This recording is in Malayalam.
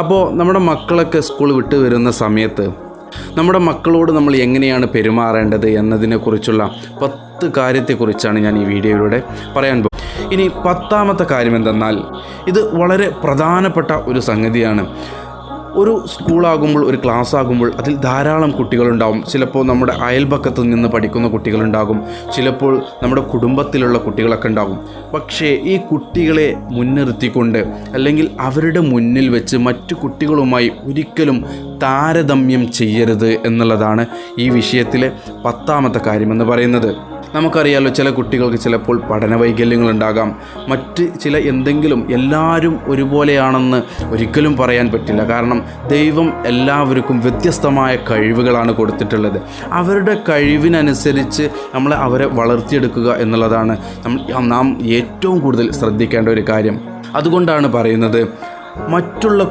അപ്പോൾ നമ്മുടെ മക്കളൊക്കെ സ്കൂൾ വിട്ട് വരുന്ന സമയത്ത് നമ്മുടെ മക്കളോട് നമ്മൾ എങ്ങനെയാണ് പെരുമാറേണ്ടത് എന്നതിനെക്കുറിച്ചുള്ള പത്ത് കാര്യത്തെക്കുറിച്ചാണ് ഞാൻ ഈ വീഡിയോയിലൂടെ പറയാൻ പോകുന്നത് ഇനി പത്താമത്തെ കാര്യം എന്തെന്നാൽ ഇത് വളരെ പ്രധാനപ്പെട്ട ഒരു സംഗതിയാണ്. ഒരു സ്കൂളാകുമ്പോൾ ഒരു ക്ലാസ് ആകുമ്പോൾ അതിൽ ധാരാളം കുട്ടികളുണ്ടാവും. ചിലപ്പോൾ നമ്മുടെ അയൽപക്കത്ത് നിന്ന് പഠിക്കുന്ന കുട്ടികളുണ്ടാകും. ചിലപ്പോൾ നമ്മുടെ കുടുംബത്തിലുള്ള കുട്ടികളൊക്കെ ഉണ്ടാകും. പക്ഷേ ഈ കുട്ടികളെ മുൻനിർത്തിക്കൊണ്ട് അല്ലെങ്കിൽ അവരുടെ മുന്നിൽ വെച്ച് മറ്റു കുട്ടികളുമായി ഒരിക്കലും താരതമ്യം ചെയ്യരുത് എന്നുള്ളതാണ് ഈ വിഷയത്തിലെ പത്താമത്തെ കാര്യമെന്ന് പറയുന്നത്. നമുക്കറിയാലോ ചില കുട്ടികൾക്ക് ചിലപ്പോൾ പഠന വൈകല്യങ്ങളുണ്ടാകാം. മറ്റ് ചില എന്തെങ്കിലും എല്ലാവരും ഒരുപോലെയാണെന്ന് ഒരിക്കലും പറയാൻ പറ്റില്ല. കാരണം ദൈവം എല്ലാവർക്കും വ്യത്യസ്തമായ കഴിവുകളാണ് കൊടുത്തിട്ടുള്ളത്. അവരുടെ കഴിവിനനുസരിച്ച് നമ്മൾ അവരെ വളർത്തിയെടുക്കുക എന്നുള്ളതാണ് നാം ഏറ്റവും കൂടുതൽ ശ്രദ്ധിക്കേണ്ട ഒരു കാര്യം. അതുകൊണ്ടാണ് പറയുന്നത് മറ്റുള്ള